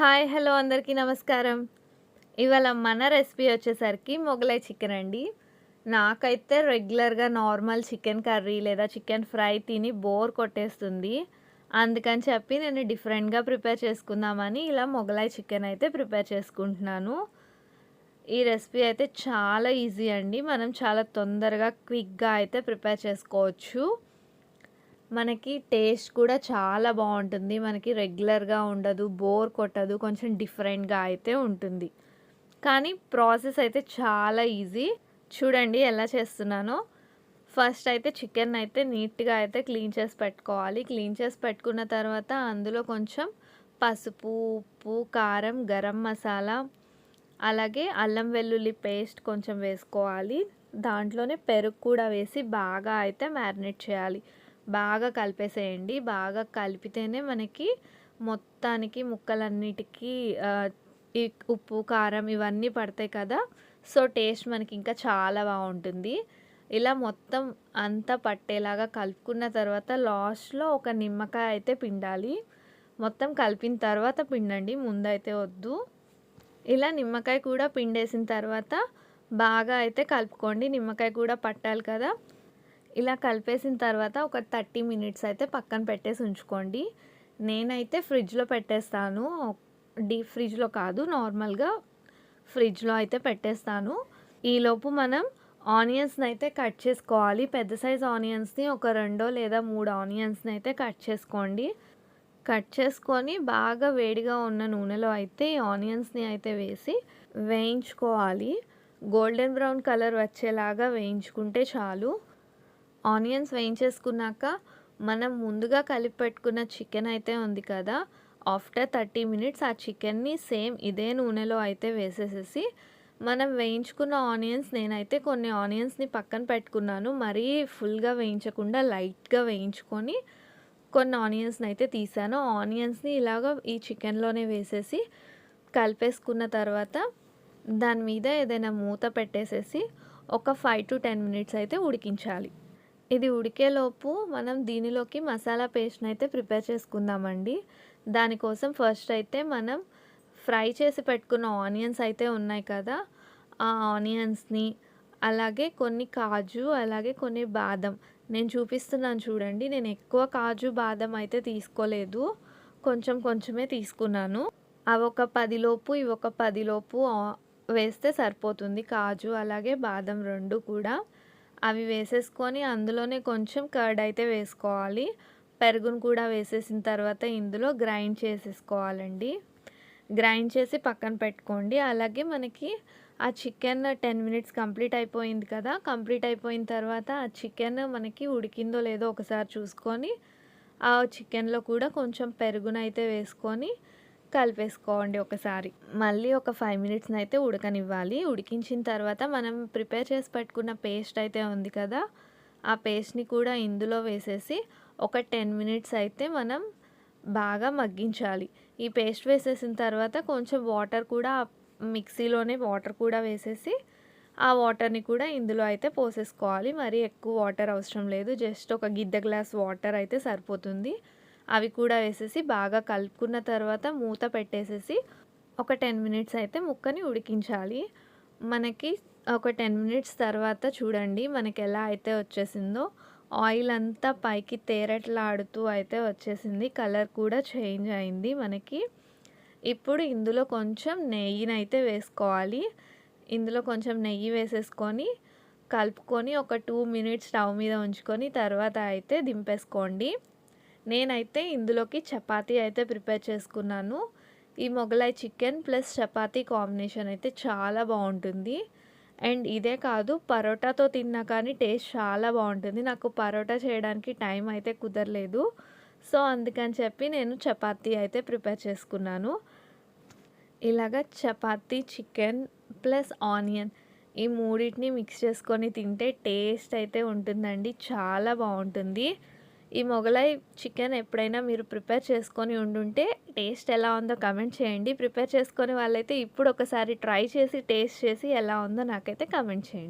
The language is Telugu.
హాయ్ హలో అందరికీ నమస్కారం. ఇవాళ మన రెసిపీ వచ్చేసరికి మొగలై చికెన్ అండి. నాకైతే రెగ్యులర్గా నార్మల్ చికెన్ కర్రీ లేదా చికెన్ ఫ్రై తిని బోర్ కొట్టేస్తుంది. అందుకని చెప్పి నేను డిఫరెంట్గా ప్రిపేర్ చేసుకుందామని ఇలా మొగలై చికెన్ అయితే ప్రిపేర్ చేసుకుంటున్నాను. ఈ రెసిపీ అయితే చాలా ఈజీ అండి. మనం చాలా తొందరగా క్విక్గా అయితే ప్రిపేర్ చేసుకోవచ్చు. మనకి టేస్ట్ కూడా చాలా బాగుంటుంది. మనకి రెగ్యులర్గా ఉండదు బోర్ కొట్టదు కొంచెం డిఫరెంట్గా అయితే ఉంటుంది. కానీ ప్రాసెస్ అయితే చాలా ఈజీ. చూడండి ఎలా చేస్తున్నానో. ఫస్ట్ అయితే చికెన్ అయితే నీట్గా అయితే క్లీన్ చేసి పెట్టుకోవాలి. క్లీన్ చేసి పెట్టుకున్న తర్వాత అందులో కొంచెం పసుపు ఉప్పు కారం గరం మసాలా అలాగే అల్లం వెల్లుల్లి పేస్ట్ కొంచెం వేసుకోవాలి. దాంట్లోనే పెరుగు కూడా వేసి బాగా అయితే మ్యారినేట్ చేయాలి. బాగా కలిపేసేయండి. బాగా కలిపితేనే మనకి మొత్తానికి ముక్కలన్నిటికీ ఈ ఉప్పు కారం ఇవన్నీ పడతాయి కదా. సో టేస్ట్ మనకి ఇంకా చాలా బాగుంటుంది. ఇలా మొత్తం అంతా పట్టేలాగా కలుపుకున్న తర్వాత లాస్ట్లో ఒక నిమ్మకాయ అయితే పిండాలి. మొత్తం కలిపిన తర్వాత పిండండి. ముందైతే వద్దు. ఇలా నిమ్మకాయ కూడా పిండేసిన తర్వాత బాగా అయితే కలుపుకోండి. నిమ్మకాయ కూడా పట్టాలి కదా. ఇలా కలిపేసిన తర్వాత ఒక థర్టీ మినిట్స్ అయితే పక్కన పెట్టేసి ఉంచుకోండి. నేనైతే ఫ్రిడ్జ్లో పెట్టేస్తాను. డీప్ ఫ్రిడ్జ్లో కాదు నార్మల్గా ఫ్రిడ్జ్లో అయితే పెట్టేస్తాను. ఈలోపు మనం ఆనియన్స్ని అయితే కట్ చేసుకోవాలి. పెద్ద సైజ్ ఆనియన్స్ని ఒక రెండో లేదా మూడు ఆనియన్స్ని అయితే కట్ చేసుకోండి. కట్ చేసుకొని బాగా వేడిగా ఉన్న నూనెలో అయితే ఈ ఆనియన్స్ని అయితే వేసి వేయించుకోవాలి. గోల్డెన్ బ్రౌన్ కలర్ వచ్చేలాగా వేయించుకుంటే చాలు. ఆనియన్స్ వేయించేసుకున్నాక మనం ముందుగా కలిపి పెట్టుకున్న చికెన్ అయితే ఉంది కదా ఆఫ్టర్ థర్టీ మినిట్స్ ఆ చికెన్ని సేమ్ ఇదే నూనెలో అయితే వేసేసేసి మనం వేయించుకున్న ఆనియన్స్ నేనైతే కొన్ని ఆనియన్స్ని పక్కన పెట్టుకున్నాను మరీ ఫుల్గా వేయించకుండా లైట్గా వేయించుకొని కొన్ని ఆనియన్స్ని అయితే తీసాను. ఆనియన్స్ని ఇలాగ ఈ చికెన్లోనే వేసేసి కలిపేసుకున్న తర్వాత దాని మీద ఏదైనా మూత పెట్టేసేసి ఒక ఫైవ్ టు టెన్ మినిట్స్ అయితే ఉడికించాలి. ఇది ఉడికేలోపు మనం దీనిలోకి మసాలా పేస్ట్ని అయితే ప్రిపేర్ చేసుకుందామండి. దానికోసం ఫస్ట్ అయితే మనం ఫ్రై చేసి పెట్టుకున్న ఆనియన్స్ అయితే ఉన్నాయి కదా. ఆ ఆనియన్స్ని అలాగే కొన్ని కాజు అలాగే కొన్ని బాదం. నేను చూపిస్తున్నాను చూడండి నేను ఎక్కువ కాజు బాదం అయితే తీసుకోలేదు. కొంచెం కొంచెమే తీసుకున్నాను. అవి ఒక పదిలోపు ఇవి ఒక పదిలోపు వేస్తే సరిపోతుంది కాజు అలాగే బాదం రెండు కూడా. అవి వేసేసుకొని అందులోనే కొంచెం కర్డ్ అయితే వేసుకోవాలి. పెరుగును కూడా వేసేసిన తర్వాత ఇందులో గ్రైండ్ చేసేసుకోవాలండి. గ్రైండ్ చేసి పక్కన పెట్టుకోండి. అలాగే మనకి ఆ చికెన్ టెన్ మినిట్స్ కంప్లీట్ అయిపోయింది కదా కంప్లీట్ అయిపోయిన తర్వాత ఆ చికెన్ మనకి ఉడికిందో లేదో ఒకసారి చూసుకొని ఆ చికెన్లో కూడా కొంచెం పెరుగునైతే వేసుకొని కలిపేసుకోండి ఒకసారి. మళ్ళీ ఒక ఫైవ్ మినిట్స్ని అయితే ఉడకనివ్వాలి. ఉడికించిన తర్వాత మనం ప్రిపేర్ చేసి పెట్టుకున్న పేస్ట్ అయితే ఉంది కదా ఆ పేస్ట్ని కూడా ఇందులో వేసేసి ఒక టెన్ మినిట్స్ అయితే మనం బాగా మగ్గించాలి. ఈ పేస్ట్ వేసేసిన తర్వాత కొంచెం వాటర్ కూడా మిక్సీలోనే వాటర్ కూడా వేసేసి ఆ వాటర్ని కూడా ఇందులో అయితే పోసేసుకోవాలి. మరి ఎక్కువ వాటర్ అవసరం లేదు. జస్ట్ ఒక గిద్ద గ్లాస్ వాటర్ అయితే సరిపోతుంది. అవి కూడా వేసేసి బాగా కలుపుకున్న తర్వాత మూత పెట్టేసేసి ఒక టెన్ మినిట్స్ అయితే ముక్కని ఉడికించాలి. మనకి ఒక టెన్ మినిట్స్ తర్వాత చూడండి మనకి ఎలా అయితే వచ్చేసిందో. ఆయిల్ అంతా పైకి తేరట్లాడుతూ అయితే వచ్చేసింది. కలర్ కూడా చేంజ్ అయింది మనకి. ఇప్పుడు ఇందులో కొంచెం నెయ్యిని అయితే వేసుకోవాలి. ఇందులో కొంచెం నెయ్యి వేసేసుకొని కలుపుకొని ఒక టూ మినిట్స్ స్టవ్ మీద ఉంచుకొని తర్వాత అయితే దింపేసుకోండి. నేనైతే ఇందులోకి చపాతీ అయితే ప్రిపేర్ చేసుకున్నాను. ఈ Mughlai chicken plus chapati combination అయితే చాలా బాగుంటుంది. అండ్ ఇదే కాదు పరోటాతో తిన్నా కానీ టేస్ట్ చాలా బాగుంటుంది. నాకు పరోటా చేయడానికి టైం అయితే కుదరలేదు. సో అందుకని చెప్పి నేను చపాతీ అయితే ప్రిపేర్ చేసుకున్నాను. ఇలాగ చపాతీ చికెన్ ప్లస్ ఆనియన్ ఈ మూడింటిని మిక్స్ చేసుకొని తింటే టేస్ట్ అయితే ఉంటుందండి. చాలా బాగుంటుంది. ఈ మొగలై చికెన్ ఎప్పుడైనా మీరు ప్రిపేర్ చేసుకొని ఉండుంటే టేస్ట్ ఎలా ఉందో కమెంట్ చేయండి. ప్రిపేర్ చేసుకొని వాళ్ళైతే ఇప్పుడు ఒకసారి ట్రై చేసి టేస్ట్ చేసి ఎలా ఉందో నాకైతే కమెంట్ చేయండి.